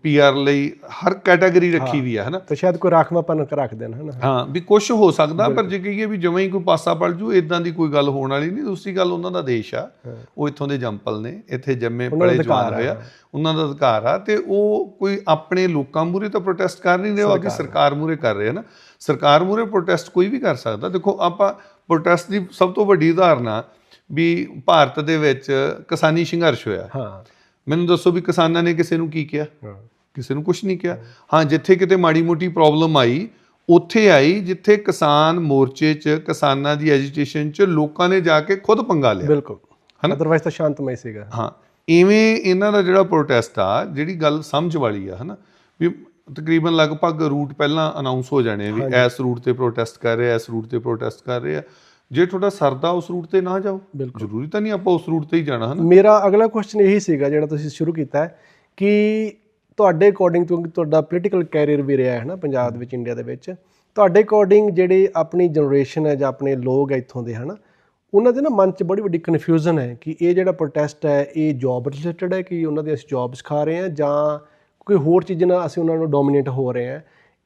S1: ਪੀਆਰ ਲਈ ਹਰ ਕੈਟਾਗਰੀ ਰੱਖੀ ਵੀ ਆ ਹਨਾ?
S2: ਤਾਂ ਸ਼ਾਇਦ ਕੋਈ ਰਾਖਵਾਂਪਨ ਰੱਖ ਦੇਣ ਹਨਾ?
S1: ਹਾਂ ਵੀ ਕੁਝ ਹੋ ਸਕਦਾ ਪਰ ਜੇ ਕਹੀਏ ਵੀ ਜਮਾਂ ਹੀ ਕੋਈ ਪਾਸਾ ਪੜ ਜੂ ਇਦਾਂ ਦੀ ਕੋਈ ਗੱਲ ਹੋਣ ਵਾਲੀ ਨਹੀਂ ਦੂਸਰੀ ਗੱਲ ਉਹਨਾਂ ਦਾ ਦੇਸ਼ ਆ। ਉਹ ਇੱਥੋਂ ਦੇ ਜੰਪਲ ਨੇ ਇੱਥੇ ਜੰਮੇ ਪਲੇ ਜਵਾਨ ਹੋਇਆ ਉਹਨਾਂ ਦਾ ਅਧਿਕਾਰ ਆ ਤੇ ਉਹ ਕੋਈ ਆਪਣੇ ਲੋਕਾਂ ਮੂਰੇ ਤਾਂ ਪ੍ਰੋਟੈਸਟ ਕਰ ਨਹੀਂ ਰਹੇ ਉਹ ਆਪਣੀ ਸਰਕਾਰ ਮੂਰੇ ਕਰ ਰਹੇ ਹਨ? ਸਰਕਾਰ ਮੂਰੇ ਪ੍ਰੋਟੈਸਟ ਕੋਈ ਵੀ ਕਰ ਸਕਦਾ। ਦੇਖੋ ਆਪਾਂ ਪ੍ਰੋਟੈਸਟ ਦੀ ਸਭ ਤੋਂ ਵੱਡੀ ਉਦਾਹਰਨ ਆ ਵੀ ਭਾਰਤ ਦੇ ਵਿੱਚ ਕਿਸਾਨੀ ਸੰਘਰਸ਼ ਹੋਇਆ।
S2: ਹਾਂ।
S1: ਮੈਨੂੰ ਦੱਸੋ ਵੀ ਕਿਸਾਨਾਂ ਨੇ ਕਿਸੇ ਨੂੰ ਕੀ ਕਿਹਾ?
S2: ਹਾਂ।
S1: ਕਿਸੇ ਨੂੰ ਕੁਝ ਨਹੀਂ ਕਿਹਾ। ਹਾਂ ਜਿੱਥੇ ਕਿਤੇ ਮਾੜੀ ਮੋਟੀ ਪ੍ਰੋਬਲਮ ਆਈ ਉੱਥੇ ਆਈ ਜਿੱਥੇ ਕਿਸਾਨ ਮੋਰਚੇ 'ਚ ਕਿਸਾਨਾਂ ਦੀ ਐਜੀਟੇਸ਼ਨ 'ਚ ਲੋਕਾਂ ਨੇ ਜਾ ਕੇ ਖੁਦ ਪੰਗਾ ਲਿਆ।
S2: ਬਿਲਕੁਲ। ਅਦਰਵਾਈਜ਼ ਤਾਂ ਸ਼ਾਂਤਮਈ ਸੀਗਾ।
S1: ਹਾਂ ਇਵੇਂ ਇਹਨਾਂ ਦਾ ਜਿਹੜਾ ਪ੍ਰੋਟੈਸਟ ਆ ਜਿਹੜੀ ਗੱਲ ਸਮਝ ਵਾਲੀ ਆ ਹਨਾ? ਵੀ ਤਕਰੀਬਨ ਲਗਭਗ ਰੂਟ ਪਹਿਲਾਂ ਅਨਾਉਂਸ ਹੋ ਜਾਣੇ ਵੀ ਇਸ ਰੂਟ ਤੇ ਪ੍ਰੋਟੈਸਟ ਕਰ ਰਹੇ ਆ ਇਸ ਰੂਟ ਤੇ ਪ੍ਰੋਟੈਸਟ ਕਰ ਰਹੇ। ਆ ਜੇ ਤੁਹਾਡਾ ਸਰਦਾ ਉਸ ਰੂਟ ਤੇ ਨਾ ਜਾਓ ਜ਼ਰੂਰੀ ਤਾਂ ਨਹੀਂ ਆਪਾਂ ਉਸ ਰੂਟ ਤੇ ਹੀ ਜਾਣਾ ਹਨਾ?
S2: ਮੇਰਾ ਅਗਲਾ ਕੁਐਸਚਨ ਇਹੀ ਸੀਗਾ ਜਿਹੜਾ ਤੁਸੀਂ ਸ਼ੁਰੂ ਕੀਤਾ ਹੈ ਕਿ ਤੁਹਾਡੇ ਅਕੋਰਡਿੰਗ ਕਿਉਂਕਿ ਤੁਹਾਡਾ ਪੋਲੀਟੀਕਲ ਕੈਰੀਅਰ ਵੀ ਰਿਹਾ ਹੈ ਨਾ ਪੰਜਾਬ ਦੇ ਵਿੱਚ ਇੰਡੀਆ ਦੇ ਵਿੱਚ। ਤੁਹਾਡੇ ਅਕੋਰਡਿੰਗ ਜਿਹੜੇ ਆਪਣੀ ਜਨਰੇਸ਼ਨ ਹੈ ਜਾਂ ਆਪਣੇ ਲੋਕ ਹੈ ਇੱਥੋਂ ਦੇ ਹਨਾ ਉਹਨਾਂ ਦੇ ਨਾ ਮਨ 'ਚ ਬੜੀ ਵੱਡੀ ਕਨਫਿਊਜ਼ਨ ਹੈ ਕਿ ਇਹ ਜਿਹੜਾ ਪ੍ਰੋਟੈਸਟ ਹੈ ਇਹ ਜੌਬ ਰਿਲੇਟਡ ਹੈ ਕਿ ਉਹਨਾਂ ਦੇ ਅਸੀਂ ਜੌਬਸ ਖਾ ਰਹੇ ਹਾਂ ਜਾਂ ਕੋਈ ਹੋਰ ਚੀਜ਼ ਨਾਲ ਅਸੀਂ ਉਹਨਾਂ ਨੂੰ ਡੋਮੀਨੇਟ ਹੋ ਰਹੇ ਹਾਂ।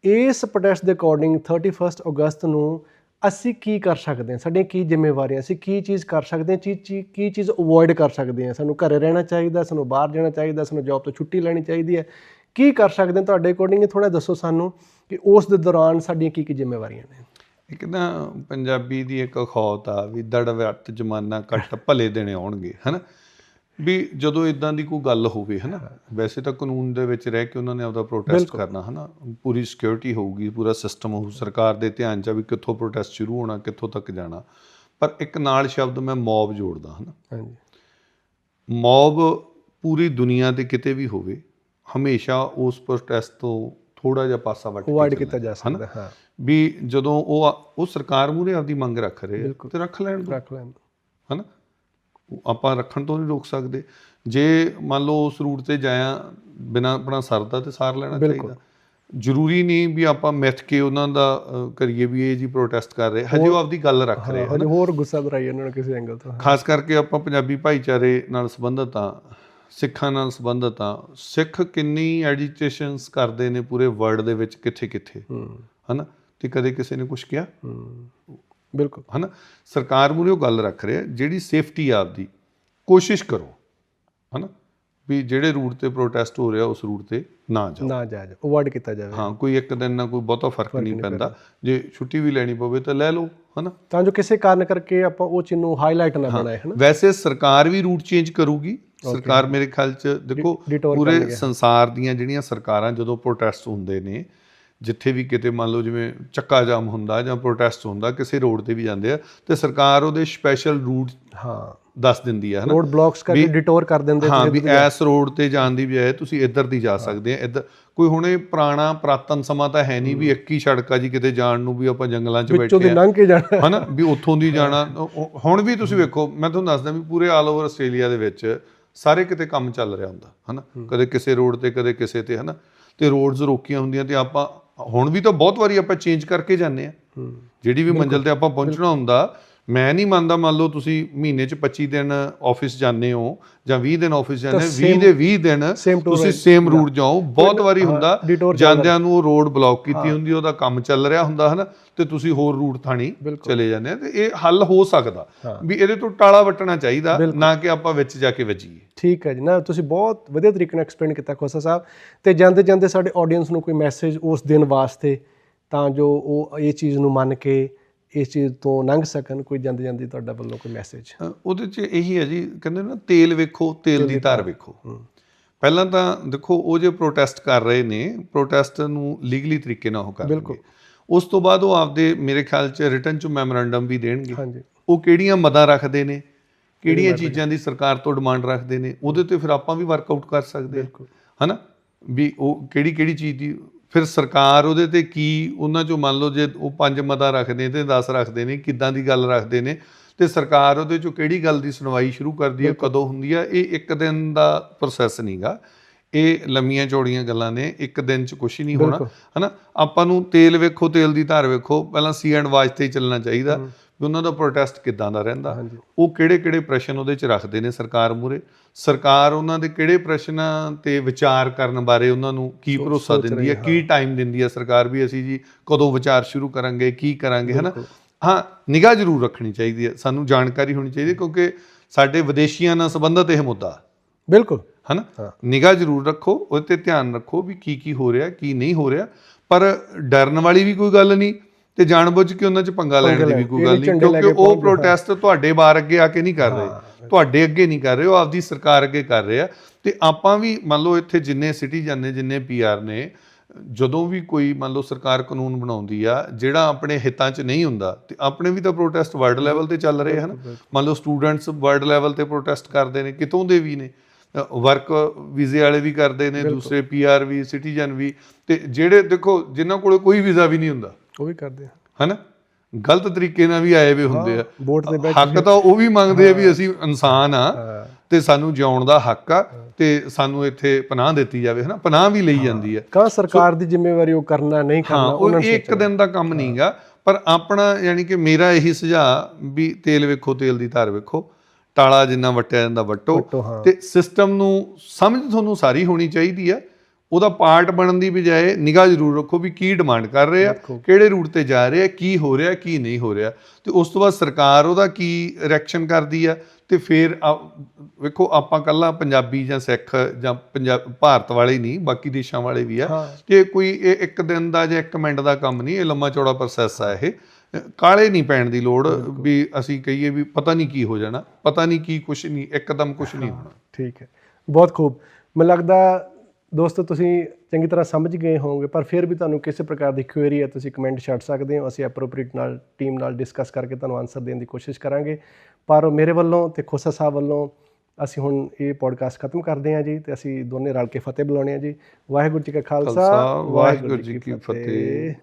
S2: ਇਸ ਪ੍ਰੋਟੈਸਟ ਦੇ ਅਕੋਰਡਿੰਗ 31 ਅਗਸਤ ਨੂੰ ਅਸੀਂ ਕੀ ਕਰ ਸਕਦੇ ਹਾਂ? ਸਾਡੀਆਂ ਕੀ ਜ਼ਿੰਮੇਵਾਰੀਆਂ ਅਸੀਂ ਕੀ ਚੀਜ਼ ਕਰ ਸਕਦੇ ਹਾਂ? ਚੀਜ਼ ਚੀ- ਕੀ ਚੀਜ਼ ਅਵੋਇਡ ਕਰ ਸਕਦੇ ਹਾਂ? ਸਾਨੂੰ ਘਰੇ ਰਹਿਣਾ ਚਾਹੀਦਾ, ਸਾਨੂੰ ਬਾਹਰ ਜਾਣਾ ਚਾਹੀਦਾ, ਸਾਨੂੰ ਜੌਬ ਤੋਂ ਛੁੱਟੀ ਲੈਣੀ ਚਾਹੀਦੀ ਹੈ। ਕੀ ਕਰ ਸਕਦੇ ਹਾਂ? ਤੁਹਾਡੇ ਅਕੋਰਡਿੰਗ ਥੋੜਾ ਦੱਸੋ ਸਾਨੂੰ ਕਿ ਉਸ ਦੇ ਦੌਰਾਨ ਸਾਡੀਆਂ ਕੀ ਕੀ ਜ਼ਿੰਮੇਵਾਰੀਆਂ ਨੇ?
S1: ਇੱਕ ਤਾਂ ਪੰਜਾਬੀ ਦੀ ਇੱਕ ਅਖੌਤ ਆ ਵੀ ਦੜ ਵੱਟ ਜਮਾਨਾ ਕੱਟ ਭਲੇ ਦੇਣੇ ਆਉਣਗੇ, ਹਨਾ? ਵੀ ਜਦੋਂ ਇਦਾਂ ਦੀ ਕੋਈ ਗੱਲ ਹੋਵੇ ਹਨਾ? ਵੈਸੇ ਤਾਂ ਕਾਨੂੰਨ ਦੇ ਵਿੱਚ ਰਹਿ ਕੇ ਉਹਨਾਂ ਨੇ ਆਪਦਾ ਪ੍ਰੋਟੈਸਟ ਕਰਨਾ ਹਨਾ? ਪੂਰੀ ਸਿਕਿਉਰਿਟੀ ਹੋਊਗੀ ਪੂਰਾ ਸਿਸਟਮ ਹੋਊ ਸਰਕਾਰ ਦੇ ਧਿਆਨ 'ਚ ਆ ਵੀ ਕਿੱਥੋਂ ਪ੍ਰੋਟੈਸਟ ਸ਼ੁਰੂ ਹੋਣਾ ਕਿੱਥੋਂ ਤੱਕ ਜਾਣਾ। ਪਰ ਇੱਕ ਨਾਲ ਸ਼ਬਦ ਮੈਂ ਮੌਬ ਜੋੜਦਾ ਹਨਾ?
S2: ਹਾਂਜੀ।
S1: ਮੌਬ ਪੂਰੀ ਦੁਨੀਆ ਤੇ ਕਿਤੇ ਵੀ ਹੋਵੇ ਹਮੇਸ਼ਾ ਉਸ ਪ੍ਰੋਟੈਸਟ ਤੋਂ ਥੋੜਾ ਜਿਹਾ ਪਾਸਾ ਵੱਟ ਕੇ।
S2: ਕੀਤਾ ਜਾ ਸਕਦਾ ਹਾਂ।
S1: ਵੀ ਜਦੋਂ ਉਹ ਉਹ ਸਰਕਾਰ ਮੂਹਰੇ ਆਪਦੀ ਮੰਗ ਰੱਖ ਰਹੇ ਤੇ ਰੱਖ ਲੈਣ
S2: ਰੱਖ ਲੈਣ
S1: ਹਨਾ? ਆਪਾਂ ਰੱਖਣ ਤੋਂ ਨਹੀਂ ਰੋਕ ਸਕਦੇ। ਜੇ ਮੰਨ ਲਓ ਉਸ ਰੂਟ ਤੇ ਜਾਇਆ ਬਿਨਾ ਆਪਣਾ ਸਰਦਾ ਤੇ ਸਾਰ ਲੈਣਾ ਚਾਹੀਦਾ। ਜ਼ਰੂਰੀ ਨਹੀਂ ਵੀ ਆਪਾਂ ਮਿੱਥ ਕੇ ਉਹਨਾਂ ਦਾ ਕਰੀਏ ਵੀ ਇਹ ਜੀ ਪ੍ਰੋਟੈਸਟ ਕਰ ਰਹੇ। ਹਜੇ ਉਹ ਆਪਦੀ ਗੱਲ ਰੱਖ ਰਹੇ
S2: ਹਜੇ ਹੋਰ ਗੁੱਸਾ ਦਰਾਈ ਇਹਨਾਂ ਨੂੰ ਕਿਸੇ ਐਂਗਲ ਤੋਂ।
S1: ਖਾਸ ਕਰਕੇ ਆਪਾਂ ਪੰਜਾਬੀ ਭਾਈਚਾਰੇ ਨਾਲ ਸੰਬੰਧਿਤ ਆ ਸਿੱਖਾਂ ਨਾਲ ਸੰਬੰਧਿਤ ਆ ਸਿੱਖ ਕਿੰਨੀ ਐਜੀਟੇਸ਼ਨਸ ਕਰਦੇ ਨੇ ਪੂਰੇ ਵਰਲਡ ਦੇ ਵਿੱਚ ਕਿੱਥੇ ਕਿੱਥੇ
S2: ਹੂੰ।
S1: ਹਨਾ? ਤੇ ਕਦੇ ਕਿਸੇ ਨੇ ਕੁਝ ਕਿਹਾ?
S2: ਬਿਲਕੁਲ।
S1: ਹਨਾ? ਸਰਕਾਰ ਮੂਹਰੇ ਉਹ ਗੱਲ ਰੱਖ ਰਿਹਾ ਜਿਹੜੀ ਸੇਫਟੀ ਆਪਦੀ ਕੋਸ਼ਿਸ਼ ਕਰੋ। ਹਨਾ? ਵੀ ਜਿਹੜੇ ਰੂਟ ਤੇ ਪ੍ਰੋਟੈਸਟ ਹੋ ਰਿਹਾ ਉਸ ਰੂਟ ਤੇ ਨਾ ਜਾਓ।
S2: ਨਾ ਜਾਇਜ਼ ਅਵੋਇਡ ਕੀਤਾ ਜਾਵੇ।
S1: ਹਾਂ ਕੋਈ ਇੱਕ ਦਿਨ ਨਾਲ ਕੋਈ ਬਹੁਤਾ ਫ਼ਰਕ ਨਹੀਂ ਪੈਂਦਾ। ਜੇ ਛੁੱਟੀ ਵੀ ਲੈਣੀ ਪਵੇ ਤਾਂ ਲੈ ਲਓ ਹਨਾ?
S2: ਤਾਂ ਜੋ ਕਿਸੇ ਕਾਰਨ ਕਰਕੇ ਆਪਾਂ ਉਹ ਚੀਜ਼ ਨੂੰ ਹਾਈਲਾਈਟ ਨਾ ਬਣਾਏ ਹਨਾ?
S1: ਵੈਸੇ ਸਰਕਾਰ ਵੀ ਰੂਟ ਚੇਂਜ ਕਰੂਗੀ। ਸਰਕਾਰ ਮੇਰੇ ਖਿਆਲ ਚ ਦੇਖੋ ਪੂਰੇ ਸੰਸਾਰ ਦੀਆਂ ਜਿਹੜੀਆਂ ਸਰਕਾਰਾਂ ਜਦੋਂ ਪ੍ਰੋਟੈਸਟ ਹੁੰਦੇ ਨੇ ਜਿੱਥੇ ਵੀ ਕਿਤੇ ਮੰਨ ਲਓ ਜਿਵੇਂ ਚੱਕਾ ਜਾਮ ਹੁੰਦਾ ਜਾਂ ਪ੍ਰੋਟੈਸਟ ਹੁੰਦਾ ਕਿਸੇ ਰੋਡ ਤੇ ਵੀ ਜਾਂਦੇ ਆ ਤੇ ਸਰਕਾਰ ਉਹਦੇ ਸਪੈਸ਼ਲ ਰੂਟ
S2: ਹਾਂ।
S1: ਦੱਸ ਦਿੰਦੀ ਆ ਹਨਾ?
S2: ਰੋਡ ਬਲੌਕਸ ਕਰਕੇ ਡਿਟੋਰ ਕਰ ਦਿੰਦੇ
S1: ਹਾਂ ਵੀ ਐਸ ਰੋਡ ਤੇ ਜਾਣ ਦੀ ਬਜਾਏ ਤੁਸੀਂ ਇੱਧਰ ਦੀ ਜਾ ਸਕਦੇ ਆ ਇੱਧਰ ਕੋਈ ਹੁਣੇ ਪੁਰਾਣਾ ਪ੍ਰਾਤਨ ਸਮਾਂ ਤਾਂ ਹੈ ਨਹੀਂ ਵੀ ਇੱਕ ਹੀ ਸੜਕ ਆ ਜੀ ਕਿਤੇ ਜਾਣ ਨੂੰ ਵੀ ਆਪਾਂ ਜੰਗਲਾਂ 'ਚ
S2: ਵਿੱਚੋਂ ਦੀ
S1: ਬੈਠੇ
S2: ਲੰਘ ਕੇ ਜਾਣਾ।
S1: ਹਨਾ? ਵੀ ਉੱਥੋਂ ਦੀ ਜਾਣਾ ਹੁਣ ਵੀ ਤੁਸੀਂ ਵੇਖੋ ਮੈਂ ਤੁਹਾਨੂੰ ਦੱਸਦਾ ਵੀ ਪੂਰੇ ਆਲ ਓਵਰ ਆਸਟ੍ਰੇਲੀਆ ਦੇ ਵਿੱਚ ਸਾਰੇ ਕਿਤੇ ਕੰਮ ਚੱਲ ਰਿਹਾ ਹੁੰਦਾ ਹਨਾ? ਕਦੇ ਕਿਸੇ ਰੋਡ ਤੇ ਕਦੇ ਕਿਸੇ ਤੇ ਹਨਾ? ਤੇ ਰੋਡਸ ਰੋਕੀਆਂ ਹੁੰਦੀਆਂ ਤੇ ਆਪਾਂ ਹੁਣ ਵੀ ਤਾਂ ਬਹੁਤ ਵਾਰੀ ਆਪਾਂ ਚੇਂਜ ਕਰਕੇ ਜਾਂਦੇ ਆ
S2: ਹੂੰ।
S1: ਜਿਹੜੀ ਵੀ ਮੰਜ਼ਿਲ ਤੇ ਆਪਾਂ ਪਹੁੰਚਣਾ ਹੁੰਦਾ ਮੈਂ ਨਹੀਂ ਮੰਨਦਾ ਮੰਨ ਲਓ ਤੁਸੀਂ ਮਹੀਨੇ 'ਚ 25 ਦਿਨ ਆਫਿਸ ਜਾਂਦੇ ਹੋ ਜਾਂ 20 ਦਿਨ ਆਫਿਸ ਜਾਂਦੇ ਹੋ 20 ਦੇ 20 ਦਿਨ ਤੁਸੀਂ ਸੇਮ ਰੂਟ ਜਾਓ। ਬਹੁਤ ਵਾਰੀ ਹੁੰਦਾ ਜਾਂਦਿਆਂ ਨੂੰ ਉਹ ਰੋਡ ਬਲੌਕ ਕੀਤੀ ਹੁੰਦੀ ਉਹਦਾ ਕੰਮ ਚੱਲ ਰਿਹਾ ਹੁੰਦਾ ਹਨਾ? ਤੇ ਤੁਸੀਂ ਹੋਰ ਰੂਟ ਥਾਣੀ। ਚਲੇ ਜਾਂਦੇ ਆ ਤੇ ਇਹ ਹੱਲ ਹੋ ਸਕਦਾ। ਵੀ ਇਹਦੇ ਤੋਂ ਟਾਲਾ ਵੱਟਣਾ ਚਾਹੀਦਾ ਨਾ ਕਿ ਆਪਾਂ ਵਿੱਚ ਜਾ ਕੇ ਵੱਜੀਏ।
S2: ਠੀਕ ਹੈ ਜੀ। ਨਾ ਤੁਸੀਂ ਬਹੁਤ ਵਧੀਆ ਤਰੀਕੇ ਨਾਲ ਐਕਸਪਲੇਨ ਕੀਤਾ ਖੋਸਾ ਸਾਹਿਬ। ਤੇ ਜਾਂਦੇ ਜਾਂਦੇ ਸਾਡੇ ਆਡੀਅנס ਨੂੰ ਕੋਈ ਮੈਸੇਜ ਉਸ ਦਿਨ ਵਾਸਤੇ ਤਾਂ ਜੋ ਉਹ ਇਹ ਚੀਜ਼ ਨੂੰ ਮੰਨ ਕੇ ਇਸ ਚੀਜ਼ ਤੋਂ ਲੰਘ ਸਕਣ ਕੋਈ ਜਾਂਦੇ ਜਾਂਦੇ ਤੁਹਾਡਾ ਵੱਲੋਂ ਕੋਈ ਮੈਸੇਜ
S1: ਉਹਦੇ 'ਚ ਇਹੀ ਹੈ ਜੀ ਕਹਿੰਦੇ ਨਾ ਤੇਲ ਵੇਖੋ ਤੇਲ ਦੀ ਧਾਰ ਵੇਖੋ। ਪਹਿਲਾਂ ਤਾਂ ਦੇਖੋ ਉਹ ਜੇ ਪ੍ਰੋਟੈਸਟ ਕਰ ਰਹੇ ਨੇ ਪ੍ਰੋਟੈਸਟ ਨੂੰ ਲੀਗਲੀ ਤਰੀਕੇ ਨਾਲ ਉਹ ਕਰਨਗੇ ਉਸ ਤੋਂ ਬਾਅਦ ਉਹ ਆਪਦੇ ਮੇਰੇ ਖਿਆਲ 'ਚ ਰਿਟਰਨ 'ਚ ਮੈਮੋਰੈਂਡਮ ਵੀ ਦੇਣਗੇ।
S2: ਹਾਂਜੀ।
S1: ਉਹ ਕਿਹੜੀਆਂ ਮਦਾਂ ਰੱਖਦੇ ਨੇ? ਕਿਹੜੀਆਂ ਚੀਜ਼ਾਂ ਦੀ ਸਰਕਾਰ ਤੋਂ ਡਿਮਾਂਡ ਰੱਖਦੇ ਨੇ? ਉਹਦੇ ਤੇ ਫਿਰ ਆਪਾਂ ਵੀ ਵਰਕਆਊਟ ਕਰ ਸਕਦੇ ਹਾਂ। ਹਨਾ? ਵੀ ਉਹ ਕਿਹੜੀ ਕਿਹੜੀ ਚੀਜ਼ ਦੀ ਫਿਰ ਸਰਕਾਰ ਉਹਦੇ ਤੇ ਕੀ ਉਹਨਾਂ ਚੋਂ ਮੰਨ ਲਓ ਜੇ ਉਹ ਪੰਜ ਮਦਾਂ ਰੱਖਦੇ ਤੇ 10 ਰੱਖਦੇ ਨੇ ਕਿੱਦਾਂ ਦੀ ਗੱਲ ਰੱਖਦੇ ਨੇ ਤੇ ਸਰਕਾਰ ਉਹਦੇ ਚੋਂ ਕਿਹੜੀ ਗੱਲ ਦੀ ਸੁਣਵਾਈ ਸ਼ੁਰੂ ਕਰਦੀ ਹੈ ਕਦੋਂ ਹੁੰਦੀ ਹੈ ਇਹ ਇੱਕ ਦਿਨ ਦਾ ਪ੍ਰੋਸੈਸ ਨਹੀਂਗਾ ਇਹ ਲੰਮੀਆਂ ਚੌੜੀਆਂ ਗੱਲਾਂ ਨੇ ਇੱਕ ਦਿਨ ਚ ਕੁਝ ਨਹੀਂ ਹੋਣਾ ਹਨਾ? ਆਪਾਂ ਨੂੰ ਤੇਲ ਵੇਖੋ ਤੇਲ ਦੀ ਧਾਰ ਵੇਖੋ ਪਹਿਲਾਂ ਸੀ ਐਂਡ ਵਾਚ ਤੇ ਹੀ ਚੱਲਣਾ ਚਾਹੀਦਾ। ਵੀ ਉਹਨਾਂ ਦਾ ਪ੍ਰੋਟੈਸਟ ਕਿੱਦਾਂ ਦਾ ਰਹਿੰਦਾ?
S2: ਹਾਂਜੀ।
S1: ਉਹ ਕਿਹੜੇ ਕਿਹੜੇ ਪ੍ਰਸ਼ਨ ਉਹਦੇ ਚ ਰੱਖਦੇ ਨੇ ਸਰਕਾਰ ਮੂਰੇ ਸਰਕਾਰ ਉਹਨਾਂ ਦੇ ਕਿਹੜੇ ਪ੍ਰਸ਼ਨਾਂ ਤੇ ਵਿਚਾਰ ਕਰਨ ਬਾਰੇ ਉਹਨਾਂ ਨੂੰ ਕੀ ਭਰੋਸਾ ਦਿੰਦੀ ਹੈ? ਕੀ ਟਾਈਮ ਦਿੰਦੀ ਹੈ ਸਰਕਾਰ ਵੀ ਅਸੀਂ ਜੀ ਕਦੋਂ ਵਿਚਾਰ ਸ਼ੁਰੂ ਕਰਾਂਗੇ ਕੀ ਕਰਾਂਗੇ ਹਨਾ? ਹਾਂ ਨਿਗਾਹ ਜ਼ਰੂਰ ਰੱਖਣੀ ਚਾਹੀਦੀ ਹੈ। ਸਾਨੂੰ ਜਾਣਕਾਰੀ ਹੋਣੀ ਚਾਹੀਦੀ ਕਿਉਂਕਿ ਸਾਡੇ ਵਿਦੇਸ਼ੀਆਂ ਨਾਲ ਸੰਬੰਧਿਤ ਇਹ ਮੁੱਦਾ।
S2: ਬਿਲਕੁਲ।
S1: ਹਨਾ? ਨਿਗਾਹ ਜ਼ਰੂਰ ਰੱਖੋ ਉਹਦੇ ਤੇ ਧਿਆਨ ਰੱਖੋ ਵੀ ਕੀ ਕੀ ਹੋ ਰਿਹਾ ਕੀ ਨਹੀਂ ਹੋ ਰਿਹਾ। ਪਰ ਡਰਨ ਵਾਲੀ ਵੀ ਕੋਈ ਗੱਲ ਨਹੀਂ। ਤੇ ਜਾਣਬੁੱਝ ਕੇ ਉਹਨਾਂ 'ਚ ਪੰਗਾ ਲੈਣ ਦੀ ਵੀ ਕੋਈ ਗੱਲ ਨਹੀਂ ਕਿਉਂਕਿ ਉਹ ਪ੍ਰੋਟੈਸਟ ਤੁਹਾਡੇ ਬਾਰ ਅੱਗੇ ਆ ਕੇ ਨਹੀਂ ਕਰ ਰਹੇ ਤੁਹਾਡੇ ਅੱਗੇ ਨਹੀਂ ਕਰ ਰਹੇ ਉਹ ਆਪਦੀ ਸਰਕਾਰ ਅੱਗੇ ਕਰ ਰਹੇ ਆ। ਤੇ ਆਪਾਂ ਵੀ ਮੰਨ ਲਓ ਇੱਥੇ ਜਿੰਨੇ ਸਿਟੀਜ਼ਨ ਨੇ ਜਿੰਨੇ ਪੀਆਰ ਨੇ ਜਦੋਂ ਵੀ ਕੋਈ ਮੰਨ ਲਓ ਸਰਕਾਰ ਕਾਨੂੰਨ ਬਣਾਉਂਦੀ ਆ ਜਿਹੜਾ ਆਪਣੇ ਹਿੱਤਾਂ 'ਚ ਨਹੀਂ ਹੁੰਦਾ ਤੇ ਆਪਣੇ ਵੀ ਤਾਂ ਪ੍ਰੋਟੈਸਟ ਵਰਲਡ ਲੈਵਲ ਤੇ ਚੱਲ ਰਹੇ ਹਨ ਮੰਨ ਲਓ ਸਟੂਡੈਂਟਸ ਵਰਲਡ ਲੈਵਲ ਤੇ ਪ੍ਰੋਟੈਸਟ ਕਰਦੇ ਨੇ ਕਿਤੋਂ ਦੇ ਵੀ ਨੇ ਵਰਕ ਵੀਜ਼ੇ ਵਾਲੇ ਵੀ ਕਰਦੇ ਨੇ ਦੂਸਰੇ ਪੀਆਰ ਵੀ ਸਿਟੀਜ਼ਨ ਵੀ ਤੇ ਜਿਹੜੇ ਦੇਖੋ ਜਿਨ੍ਹਾਂ ਕੋਲ ਕੋਈ ਵੀਜ਼ਾ ਵੀ ਨਹੀਂ ਹੁੰਦਾ
S2: ਉਹ ਵੀ ਕਰਦੇ ਆ।
S1: ਹਨਾ? ਗਲਤ ਤਰੀਕੇ ਨਾਲ ਵੀ ਆਏ ਵੇ ਹੁੰਦੇ ਆ।
S2: ਵੋਟ ਦੇ
S1: ਹੱਕ ਤਾਂ ਉਹ ਵੀ ਮੰਗਦੇ ਆ ਵੀ ਅਸੀਂ ਇਨਸਾਨ ਆ ਤੇ ਸਾਨੂੰ ਜਿਉਣ ਦਾ ਹੱਕ ਆ ਤੇ ਸਾਨੂੰ ਇੱਥੇ ਪਨਾਹ ਦਿੱਤੀ ਜਾਵੇ ਹਨਾ? ਪਨਾਹ ਵੀ ਲਈ ਜਾਂਦੀ ਆ।
S2: ਕਾਂ ਸਰਕਾਰ ਦੀ ਜ਼ਿੰਮੇਵਾਰੀ ਉਹ ਕਰਨਾ ਨਹੀਂ ਕਰਨਾ
S1: ਉਹ ਇਹ ਇੱਕ ਦਿਨ ਦਾ ਕੰਮ ਨਹੀਂਗਾ ਪਰ ਆਪਣਾ ਯਾਨੀ ਕਿ ਮੇਰਾ ਇਹੀ ਸੁਝਾਅ ਵੀ ਤੇਲ ਵੇਖੋ ਤੇਲ ਦੀ ਧਾਰ ਵੇਖੋ ਟਾਲਾ ਜਿੰਨਾ ਵਟਿਆ ਜਾਂਦਾ ਵਟੋ। ਤੇ ਸਿਸਟਮ ਨੂੰ ਸਮਝ ਤੁਹਾਨੂੰ ਸਾਰੀ ਹੋਣੀ ਚਾਹੀਦੀ ਆ। ਉਹਦਾ ਪਾਰਟ ਬਣਨ ਦੀ ਬਜਾਏ ਨਿਗਾਹ ਜ਼ਰੂਰ ਰੱਖੋ ਵੀ ਕੀ ਡਿਮਾਂਡ ਕਰ ਰਹੇ ਆ। ਕਿਹੜੇ ਰੂਟ ਤੇ ਜਾ ਰਹੇ ਆ ਕੀ ਹੋ ਰਿਹਾ ਕੀ ਨਹੀਂ ਹੋ ਰਿਹਾ। ਤੇ ਉਸ ਤੋਂ ਬਾਅਦ ਸਰਕਾਰ ਉਹਦਾ ਕੀ ਰਿਐਕਸ਼ਨ ਕਰਦੀ ਆ ਤੇ ਫਿਰ ਵੇਖੋ ਆਪਾਂ ਕੱਲਾ ਪੰਜਾਬੀ ਜਾਂ ਸਿੱਖ ਜਾਂ ਪੰਜਾਬ ਭਾਰਤ ਵਾਲੇ ਨਹੀਂ ਬਾਕੀ ਦੇਸ਼ਾਂ ਵਾਲੇ ਵੀ ਆ। ਕਿ ਕੋਈ ਇਹ ਇੱਕ ਦਿਨ ਦਾ ਜਾਂ ਇੱਕ ਮਿੰਟ ਦਾ ਕੰਮ ਨਹੀਂ ਇਹ ਲੰਮਾ ਚੌੜਾ ਪ੍ਰੋਸੈਸ ਆ ਇਹ। ਕਾਲੇ ਨਹੀਂ ਪੈਣ ਦੀ ਲੋੜ ਵੀ ਅਸੀਂ ਕਹੀਏ ਵੀ ਪਤਾ ਨਹੀਂ ਕੀ ਹੋ ਜਾਣਾ ਪਤਾ ਨਹੀਂ ਕੀ ਕੁਛ ਨਹੀਂ ਇੱਕਦਮ ਕੁਛ ਨਹੀਂ ਹੋਣਾ।
S2: ਠੀਕ ਹੈ। ਬਹੁਤ ਖੂਬ। ਮੈਨੂੰ ਲੱਗਦਾ ਦੋਸਤੋ ਤੁਸੀਂ ਚੰਗੀ ਤਰ੍ਹਾਂ ਸਮਝ ਗਏ ਹੋਵੋਗੇ ਪਰ ਫਿਰ ਵੀ ਤੁਹਾਨੂੰ ਕਿਸੇ ਪ੍ਰਕਾਰ ਦੀ ਕੁਐਰੀ ਹੈ ਤੁਸੀਂ ਕਮੈਂਟ ਛੱਡ ਸਕਦੇ ਹੋ। ਅਸੀਂ ਐਪਰੋਪ੍ਰੀਏਟ ਨਾਲ ਟੀਮ ਨਾਲ ਡਿਸਕਸ ਕਰਕੇ ਤੁਹਾਨੂੰ ਆਨਸਰ ਦੇਣ ਦੀ ਕੋਸ਼ਿਸ਼ ਕਰਾਂਗੇ। ਪਰ ਮੇਰੇ ਵੱਲੋਂ ਤੇ ਖੋਸਾ ਸਾਹਿਬ ਵੱਲੋਂ ਅਸੀਂ ਹੁਣ ਇਹ ਪੋਡਕਾਸਟ ਖਤਮ ਕਰਦੇ ਹਾਂ ਜੀ ਤੇ ਅਸੀਂ ਦੋਨੇ ਰਲ ਕੇ ਫਤਿਹ ਬੁਲਾਉਣੇ ਆ ਜੀ। ਵਾਹਿਗੁਰੂ ਜੀ ਕਾ ਖਾਲਸਾ
S1: ਵਾਹਿਗੁਰੂ ਜੀ ਕੀ।
S2: ਫਤਿਹ।